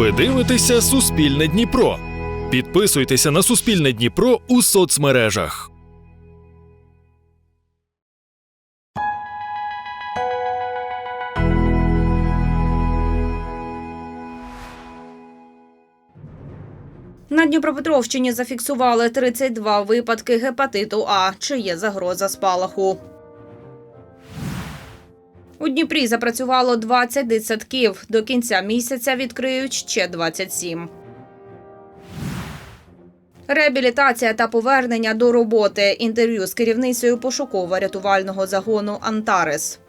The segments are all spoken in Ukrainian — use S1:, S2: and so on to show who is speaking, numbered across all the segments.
S1: Ви дивитеся Суспільне Дніпро. Підписуйтеся на Суспільне Дніпро у соцмережах.
S2: На Дніпропетровщині зафіксували 32 випадки гепатиту А. Чи є загроза спалаху? У Дніпрі запрацювало 20 дитсадків. До кінця місяця відкриють ще 27. Реабілітація та повернення до роботи. Інтерв'ю з керівницею пошуково-рятувального загону Антарес.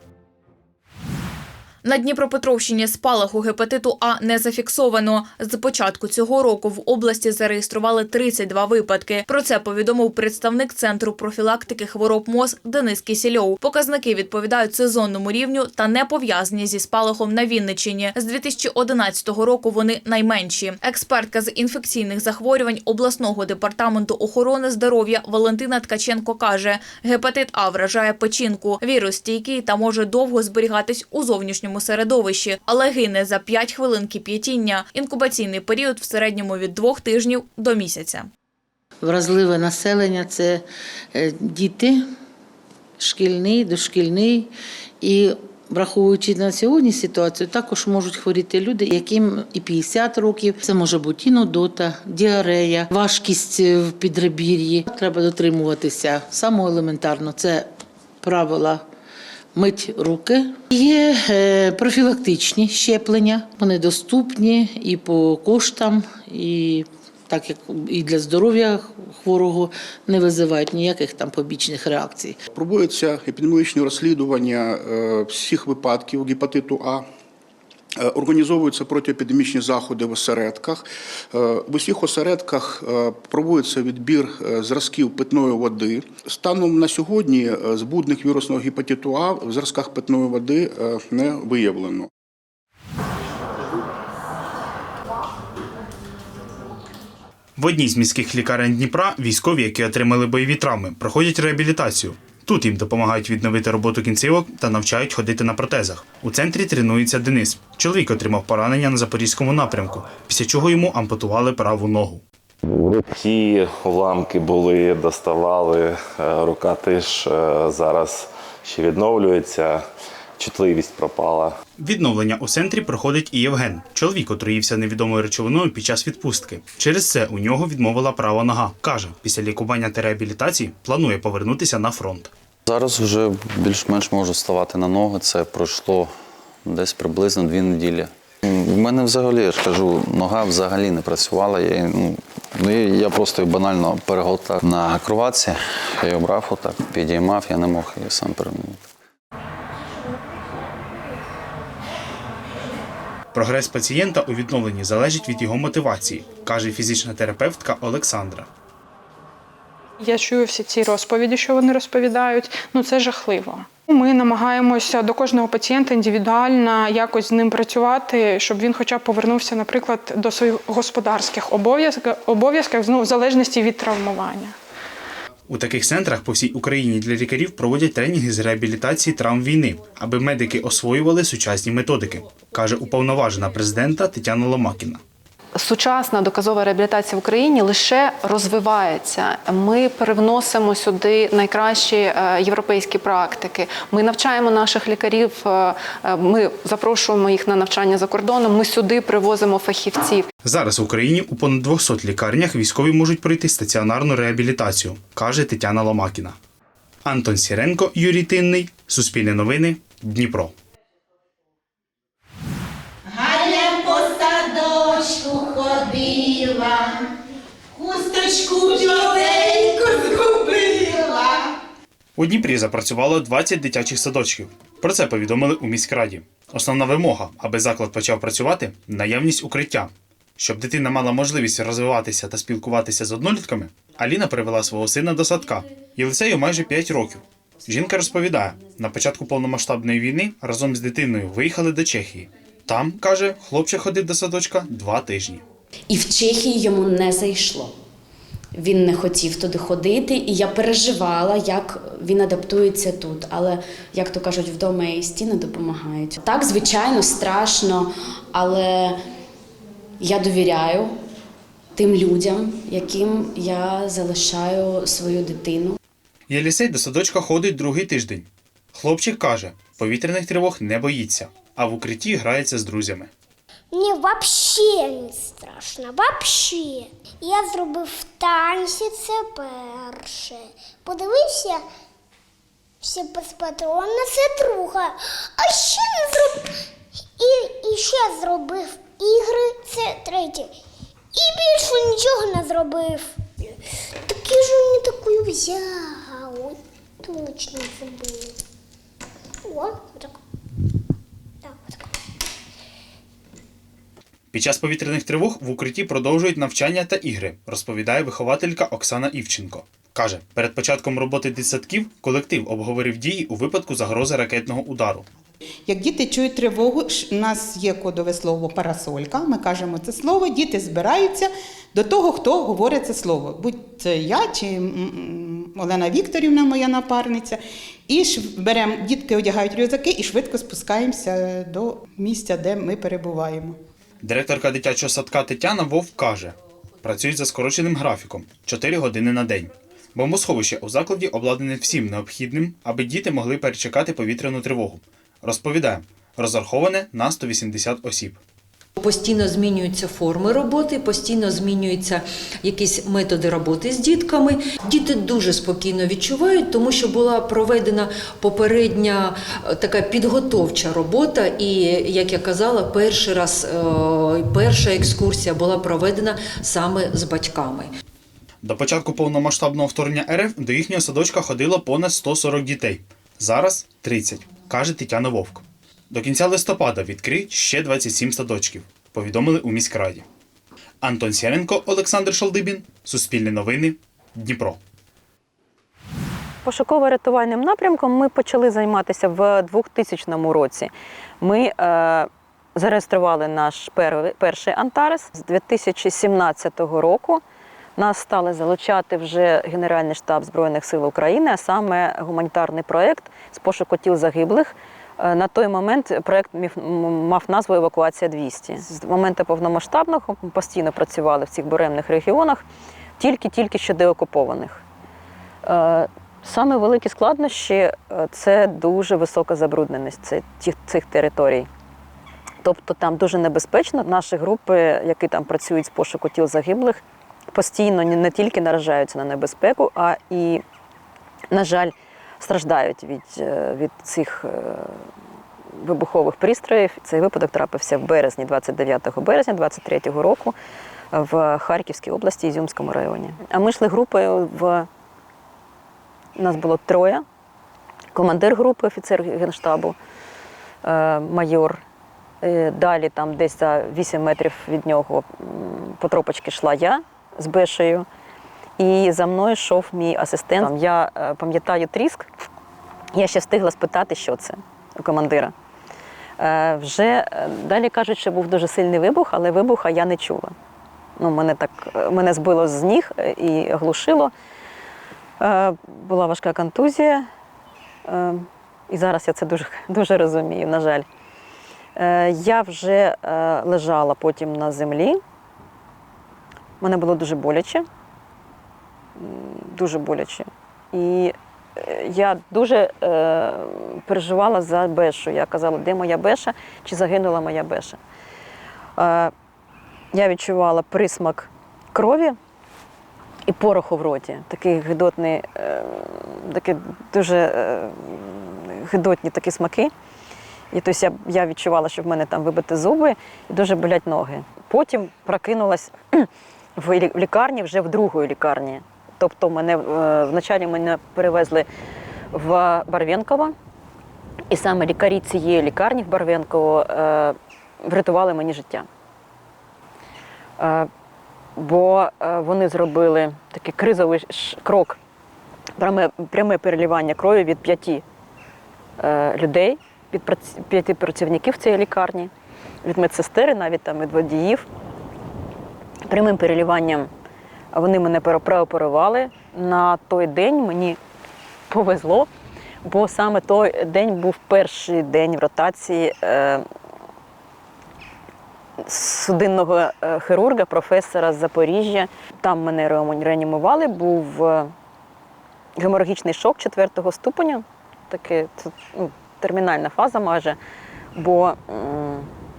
S3: На Дніпропетровщині спалаху гепатиту А не зафіксовано. З початку цього року в області зареєстрували 32 випадки. Про це повідомив представник центру профілактики хвороб МОЗ Денис Кісільов. Показники відповідають сезонному рівню та не пов'язані зі спалахом на Вінниччині. З 2011 року вони найменші. Експертка з інфекційних захворювань обласного департаменту охорони здоров'я Валентина Ткаченко каже: гепатит А вражає печінку. Вірус стійкий та може довго зберігатись у зовнішньому середовищі, але гине за 5 хвилин кип'ятіння. Інкубаційний період в середньому від двох тижнів до місяця.
S4: Вразливе населення це е, діти, шкільний, дошкільний. І враховуючи на сьогодні ситуацію, також можуть хворіти люди, яким і 50 років. Це може бути і нудота, діарея, важкість в підребір'ї. Треба дотримуватися самого елементарно. Це правила. Мить руки. Є е, профілактичні щеплення. Вони доступні і по коштам, і так як і для здоров'я хворого не визивають ніяких там побічних реакцій.
S5: Пробується епідеміологічне розслідування е, всіх випадків гепатиту А. Е, Організовуються протиепідемічні заходи в осередках. Е, В усіх осередках е, проводиться відбір зразків питної води. Станом на сьогодні збудник вірусного гепатиту А в зразках питної води не виявлено.
S6: В одній з міських лікарень Дніпра військові, які отримали бойові травми, проходять реабілітацію. Тут їм допомагають відновити роботу кінцівок та навчають ходити на протезах. У центрі тренується Денис. Чоловік отримав поранення на запорізькому напрямку, після чого йому ампутували праву ногу.
S7: Руки уламки були, доставали, е, рука теж е, зараз ще відновлюється, чутливість пропала.
S6: Відновлення у центрі проходить і Євген. Чоловік отруївся невідомою речовиною під час відпустки. Через це у нього відмовила права нога. Каже, після лікування та реабілітації планує повернутися на фронт.
S8: Зараз вже більш-менш можу ставати на ноги. Це пройшло десь приблизно дві неділі. В мене взагалі, я ж кажу, нога взагалі не працювала. Я, ну, ну, я просто банально перегортав на кроватці. Я її брав отак, підіймав, я не мог її сам перемінити.
S6: Прогрес пацієнта у відновленні залежить від його мотивації, каже фізична терапевтка Олександра.
S9: Я чую всі ці розповіді, що вони розповідають. Ну це жахливо. Ми намагаємося до кожного пацієнта індивідуально якось з ним працювати, щоб він, хоча б повернувся, наприклад, до своїх господарських обов'язків, обов'язків ну, в залежності від травмування.
S6: У таких центрах по всій Україні для лікарів проводять тренінги з реабілітації травм війни, аби медики освоювали сучасні методики, каже уповноважена президента Тетяна Ломакіна.
S10: Сучасна доказова реабілітація в Україні лише розвивається. Ми привносимо сюди найкращі е, європейські практики. Ми навчаємо наших лікарів. е, е, Ми запрошуємо їх на навчання за кордоном. Ми сюди привозимо фахівців.
S6: Зараз в Україні у понад 200 лікарнях військові можуть пройти стаціонарну реабілітацію, каже Тетяна Ломакіна. Антон Сіренко, Юрій Тинний, Суспільне новини, Дніпро.
S11: Ходила, хусточку біленьку згубила.
S6: У Дніпрі запрацювало 20 дитячих садочків. Про це повідомили у міськраді. Основна вимога, аби заклад почав працювати наявність укриття. Щоб дитина мала можливість розвиватися та спілкуватися з однолітками, Аліна привела свого сина до садка. Єлисею майже 5 років. Жінка розповідає, на початку повномасштабної війни разом з дитиною виїхали до Чехії. Там, каже, хлопчик ходив до садочка два тижні.
S12: І в Чехії йому не зайшло. Він не хотів туди ходити, і я переживала, як він адаптується тут. Але, як то кажуть, вдома і стіни допомагають. Так, звичайно, страшно, але я довіряю тим людям, яким я залишаю свою дитину.
S6: Єлісей до садочка ходить другий тиждень. Хлопчик каже, повітряних тривог не боїться, а в укритті грається з друзями.
S13: Мені взагалі не страшно, взагалі. Я зробив танці це перше. Подивився всі без патрона, це друге. А ще не зробив. І, і ще зробив ігри, це третє. І більше нічого не зробив. Такі ж не таку взяв. Точно забув. О. Так, так.
S6: Під час повітряних тривог в укритті продовжують навчання та ігри, розповідає вихователька Оксана Івченко. Каже, перед початком роботи дитсадків колектив обговорив дії у випадку загрози ракетного удару.
S14: Як діти чують тривогу, у нас є кодове слово парасолька. Ми кажемо це слово, діти збираються до того, хто говорить це слово. Будь це я чи Олена Вікторівна, моя напарниця. І беремо, дітки одягають рюкзаки і швидко спускаємося до місця, де ми перебуваємо.
S6: Директорка дитячого садка Тетяна Вовк каже, працюють за скороченим графіком 4 години на день. Бомбосховище у закладі обладнане всім необхідним, аби діти могли перечекати повітряну тривогу. Розповідає, розраховане на 180 осіб.
S15: Постійно змінюються форми роботи, постійно змінюються якісь методи роботи з дітками. Діти дуже спокійно відчувають, тому що була проведена попередня е, така підготовча робота, і як я казала, перший раз е, перша екскурсія була проведена саме з батьками.
S6: До початку повномасштабного вторгнення РФ до їхнього садочка ходило понад 140 дітей. Зараз 30, каже Тетяна Вовк. До кінця листопада відкриють ще 27 садочків, повідомили у міськраді. Антон Сєренко, Олександр Шалдибін, Суспільне новини, Дніпро.
S16: Пошуково-рятувальним напрямком ми почали займатися в 2000 році. Ми е, зареєстрували наш пер- перший Антарес з 2017 року. Нас стали залучати вже Генеральний штаб Збройних сил України, а саме гуманітарний проєкт з пошуку тіл загиблих. Е, На той момент проєкт мав назву Евакуація 200. З моменту повномасштабного постійно працювали в цих буремних регіонах, тільки-тільки що деокупованих. Е, Саме великі складнощі е, це дуже висока забрудненість цих, цих- територій. Тобто там дуже небезпечно. Наші групи, які там працюють з пошуку тіл загиблих, постійно не тільки наражаються на небезпеку, а і, на жаль, страждають від, е, від цих е, вибухових пристроїв. Цей випадок трапився в березні, 29 березня 23 року в Харківській області, Ізюмському районі. А ми йшли групою в нас було троє. Командир групи, офіцер генштабу, е, майор. Далі, там десь за 8 метрів від нього по тропочці йшла я з Бешею. І за мною йшов мій асистент. Там Я е, пам'ятаю тріск. Я ще встигла спитати, що це у командира. Е, Вже е, далі кажуть, що був дуже сильний вибух, але вибуха я не чула. Ну, мене, так, мене збило з ніг і оглушило. Е, Була важка контузія, і зараз я це дуже, дуже розумію, на жаль. Я вже лежала потім на землі. Мене було дуже боляче. Дуже боляче. І е, я дуже е, переживала за Бешу. Я казала, де моя Беша, чи загинула моя Беша. Е, Я відчувала присмак крові і пороху в роті. Такий гидотний, е, такі дуже е, гидотні такі смаки. І тобто я, я відчувала, що в мене там вибиті зуби і дуже болять ноги. Потім прокинулась в лікарні вже в другої лікарні. Тобто мене е, вначалі мене перевезли в Барвенково, і саме лікарі цієї лікарні в Барвенково е, врятували мені життя. Е, бо вони зробили такий кризовий крок, пряме, пряме переливання крові від п'яти е, людей, від п'яти працівників цієї лікарні, від медсестери, навіть там від водіїв. Прямим переливанням вони мене прооперували. На той день мені повезло, бо саме той день був перший день в ротації е, судинного е, хірурга, професора з Запоріжжя. Там мене реані- реанімували, був е, геморагічний шок четвертого ступеня. Таке ну, термінальна фаза майже. Бо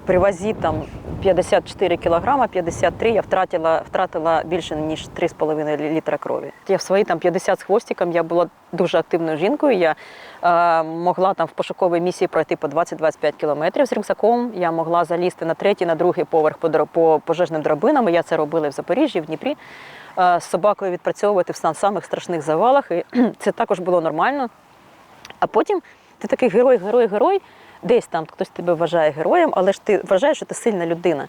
S16: при вазі там 54 кілограма, 53 я втратила, втратила більше ніж 3,5 літра крові. Я в свої там 50 з хвостиком, я була дуже активною жінкою. Я е, могла там в пошуковій місії пройти по 20-25 кілометрів з рюкзаком. Я могла залізти на третій, на другий поверх по, по пожежним драбинам. Я це робила в Запоріжжі, в Дніпрі. Е, з собакою відпрацьовувати в самих страшних завалах. І це також було нормально. А потім ти такий герой, герой, герой. Десь там хтось тебе вважає героєм, але ж ти вважаєш, що ти сильна людина.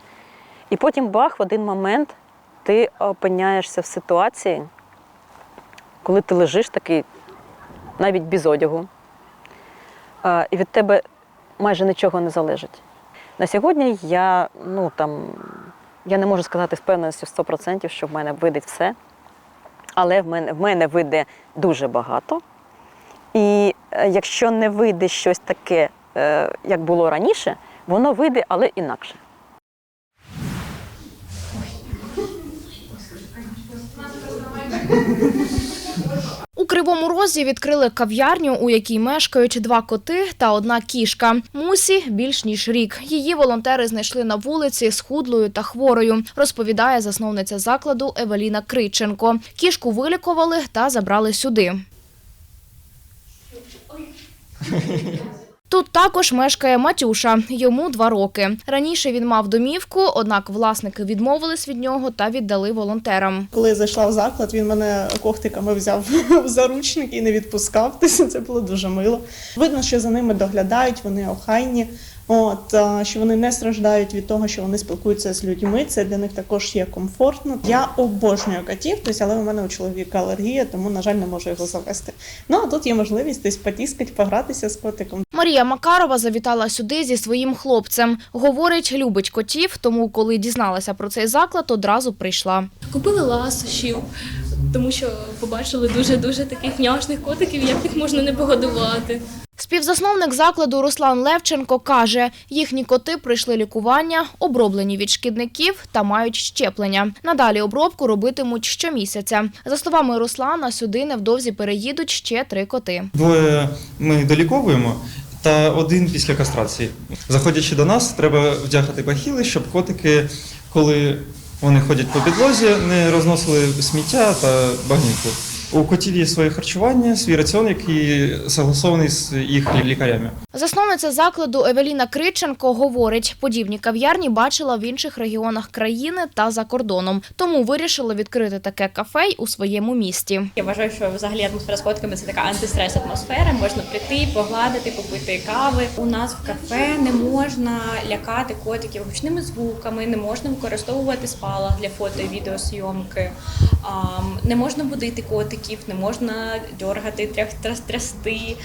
S16: І потім бах, в один момент ти опиняєшся в ситуації, коли ти лежиш такий, навіть без одягу, і від тебе майже нічого не залежить. На сьогодні я, ну, там, я не можу сказати з певністю 100%, що в мене вийде все, але в мене, в мене вийде дуже багато. І е, якщо не вийде щось таке, як було раніше, воно вийде, але інакше.
S17: У Кривому Розі відкрили кав'ярню, у якій мешкають два коти та одна кішка. Мусі більш ніж рік. Її волонтери знайшли на вулиці схудлою та хворою, розповідає засновниця закладу Евеліна Криченко. Кішку вилікували та забрали сюди. Тут також мешкає Матюша, йому два роки. Раніше він мав домівку, однак власники відмовились від нього та віддали волонтерам.
S18: Коли я зайшла в заклад, він мене когтиками взяв в заручник і не відпускав. Це було дуже мило. Видно, що за ними доглядають, вони охайні. От що вони не страждають від того, що вони спілкуються з людьми. Це для них також є комфортно. Я обожнюю котів, тобто, але у мене у чоловіка алергія, тому на жаль не можу його завести. Ну а тут є можливість десь потіскати, погратися з котиком.
S17: Марія Макарова завітала сюди зі своїм хлопцем. Говорить, любить котів, тому коли дізналася про цей заклад, одразу прийшла.
S19: Купили ласощів, тому що побачили дуже дуже таких няшних котиків, як їх можна не погодувати.
S17: Співзасновник закладу Руслан Левченко каже, їхні коти пройшли лікування, оброблені від шкідників та мають щеплення. Надалі обробку робитимуть щомісяця. За словами Руслана, сюди невдовзі переїдуть ще три коти.
S20: Двоє ми доліковуємо, та один після кастрації. Заходячи до нас, треба вдягати бахіли, щоб котики, коли вони ходять по підлозі, не розносили сміття та багнюку. У котів є своє харчування, свій раціон, який согласований з їх лікарями.
S17: Засновниця закладу Евеліна Криченко говорить, подібні кав'ярні бачила в інших регіонах країни та за кордоном, тому вирішила відкрити таке кафе й у своєму місті.
S19: Я вважаю, що взагалі атмосфера з котками це така антистрес атмосфера. Можна прийти, погладити, попити кави. У нас в кафе не можна лякати котиків гучними звуками, не можна використовувати спалах для фото і відеосйомки, не можна будити котиків, не можна дьоргати, трях- трясти.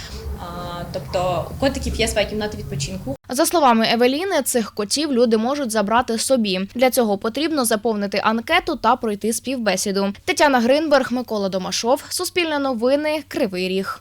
S19: Тобто у котиків є своя кімната відпочинку.
S17: За словами Евеліни, цих котів люди можуть забрати собі. Для цього потрібно заповнити анкету та пройти співбесіду. Тетяна Гринберг, Микола Домашов, Суспільне новини, Кривий Ріг.